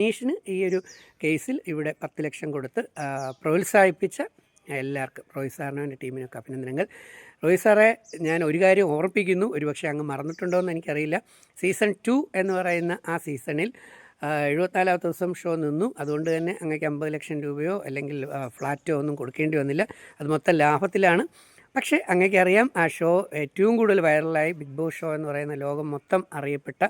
അനീഷിന് ഈ ഒരു കേസിൽ ഇവിടെ പത്ത് ലക്ഷം കൊടുത്ത് പ്രോത്സാഹിപ്പിച്ച എല്ലാവർക്കും റോയ് സാറിനും ടീമിനൊക്കെ അഭിനന്ദനങ്ങൾ. റോയ് സാറെ ഞാൻ ഒരു കാര്യം ഓർപ്പിക്കുന്നു ഒരുപക്ഷെ അങ്ങ് മറന്നിട്ടുണ്ടോ എന്ന് എനിക്കറിയില്ല. സീസൺ ടു എന്ന് പറയുന്ന ആ സീസണിൽ എഴുപത്തിനാലാമത്തെ ദിവസം ഷോ നിന്നു. അതുകൊണ്ട് തന്നെ അങ്ങേക്ക് അമ്പത് ലക്ഷം രൂപയോ അല്ലെങ്കിൽ ഫ്ലാറ്റോ ഒന്നും കൊടുക്കേണ്ടി വന്നില്ല. അത് മൊത്തം ലാഭത്തിലാണ്. പക്ഷേ അങ്ങേക്ക് അറിയാം ആ ഷോ ഏറ്റവും കൂടുതൽ വൈറലായി ബിഗ് ബോസ് ഷോ എന്ന് പറയുന്ന ലോകം മൊത്തം അറിയപ്പെട്ട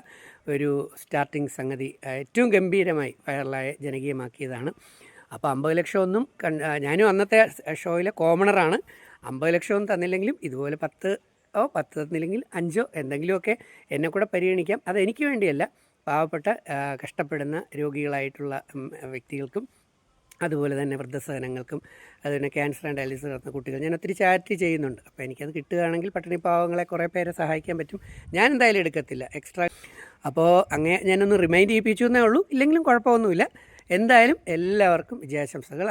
ഒരു സ്റ്റാർട്ടിങ് സംഗതി ഏറ്റവും ഗംഭീരമായി വൈറലായ ജനകീയമാക്കിയതാണ്. അപ്പോൾ അമ്പത് ലക്ഷം ഒന്നും കൺ ആ, ഞാനും അന്നത്തെ ഷോയിലെ കോമണറാണ് അമ്പത് ലക്ഷമൊന്നും തന്നില്ലെങ്കിലും ഇതുപോലെ പത്ത് ഓ പത്ത് തന്നില്ലെങ്കിൽ അഞ്ചോ എന്തെങ്കിലുമൊക്കെ എന്നെ കൂടെ പരിഗണിക്കാം. അത് എനിക്ക് വേണ്ടിയല്ല. പാവപ്പെട്ട കഷ്ടപ്പെടുന്ന രോഗികളായിട്ടുള്ള വ്യക്തികൾക്കും അതുപോലെ തന്നെ വൃദ്ധസദനങ്ങൾക്കും അതുപോലെ ക്യാൻസർ ആൻഡ് ഡയാലിസിസ് നടത്തുന്ന കുട്ടികൾ. ഞാൻ ഒത്തിരി ചാരിറ്റി ചെയ്യുന്നുണ്ട്. അപ്പോൾ എനിക്കത് കിട്ടുകയാണെങ്കിൽ പട്ടിണി പാവങ്ങളെ കുറേ പേരെ സഹായിക്കാൻ പറ്റും. ഞാൻ എന്തായാലും എടുക്കത്തില്ല. എക്സ്ട്രാ അപ്പോൾ അങ്ങനെ ഞാനൊന്ന് റിമൈൻഡ് ചെയ്യിപ്പിച്ചു എന്നേ ഉള്ളൂ. ഇല്ലെങ്കിലും കുഴപ്പമൊന്നുമില്ല. എന്തായാലും എല്ലാവർക്കും വിജയാശംസകൾ.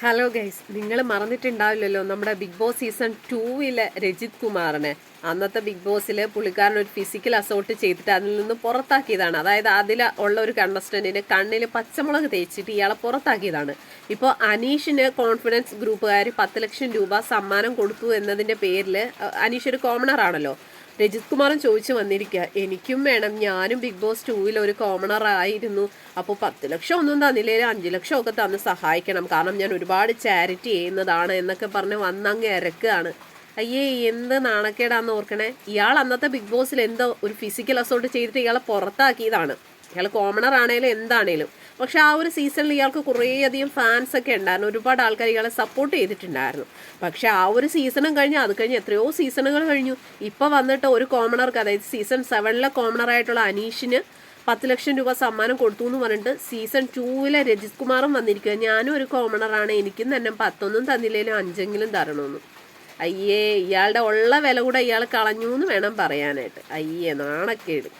ഹലോ ഗൈസ് നിങ്ങൾ മറന്നിട്ടുണ്ടാവില്ലല്ലോ നമ്മുടെ ബിഗ് ബോസ് സീസൺ ടൂവിലെ രജിത് കുമാറിനെ. അന്നത്തെ ബിഗ് ബോസിൽ പുള്ളിക്കാരൻ ഒരു ഫിസിക്കൽ അസോൾട്ട് ചെയ്തിട്ട് അതിൽ നിന്ന് പുറത്താക്കിയതാണ്. അതായത് അതിൽ ഉള്ള ഒരു കണ്ടസ്റ്റന്റിന് കണ്ണിൽ പച്ചമുളക് തേച്ചിട്ട് ഇയാളെ പുറത്താക്കിയതാണ്. ഇപ്പോൾ അനീഷിന് കോൺഫിഡൻസ് ഗ്രൂപ്പുകാർ പത്ത് ലക്ഷം രൂപ സമ്മാനം കൊടുത്തു എന്നതിന്റെ പേരിൽ അനീഷ് ഒരു കോമണർ ആണല്ലോ. രജിത് കുമാറും ചോദിച്ചു വന്നിരിക്കുക എനിക്കും വേണം. ഞാനും ബിഗ് ബോസ് ടൂവിൽ ഒരു കോമണർ ആയിരുന്നു. അപ്പോൾ പത്ത് ലക്ഷം ഒന്നും തന്നില്ലേ? അഞ്ച് ലക്ഷം ഒക്കെ തന്ന് സഹായിക്കണം. കാരണം ഞാൻ ഒരുപാട് ചാരിറ്റി ചെയ്യുന്നതാണ് എന്നൊക്കെ പറഞ്ഞ് വന്നങ്ങ് ഇരക്കുകയാണ് അയ്യേ എന്ത് നാണക്കേടാന്ന് ഓർക്കണേ. ഇയാൾ അന്നത്തെ ബിഗ് ബോസിൽ എന്തോ ഒരു ഫിസിക്കൽ അസോൾട്ട് ചെയ്തിട്ട് ഇയാളെ പുറത്താക്കിയതാണ്. ഇയാൾ കോമണർ ആണേലും എന്താണേലും. പക്ഷെ ആ ഒരു സീസണിൽ ഇയാൾക്ക് കുറേയധികം ഫാൻസ് ഒക്കെ ഉണ്ടായിരുന്നു. ഒരുപാട് ആൾക്കാർ ഇയാളെ സപ്പോർട്ട് ചെയ്തിട്ടുണ്ടായിരുന്നു. പക്ഷെ ആ ഒരു സീസണും കഴിഞ്ഞ് അത് കഴിഞ്ഞ് എത്രയോ സീസണുകൾ കഴിഞ്ഞു. ഇപ്പം വന്നിട്ട് ഒരു കോമണർക്ക് അതായത് സീസൺ സെവനിലെ കോമണർ ആയിട്ടുള്ള അനീഷിന് പത്ത് ലക്ഷം രൂപ സമ്മാനം കൊടുത്തു എന്ന് പറഞ്ഞിട്ട് സീസൺ ടൂവിലെ രജിത് കുമാറും വന്നിരിക്കുക ഞാനും ഒരു കോമണറാണ് എനിക്കും തന്നെ പത്തൊന്നും തന്നില്ലേലും അഞ്ചെങ്കിലും തരണമെന്ന്. അയ്യേ ഇയാളുടെ ഉള്ള വില കൂടെ ഇയാൾ കളഞ്ഞു എന്ന് വേണം പറയാനായിട്ട്. അയ്യേ നാണക്കേട്.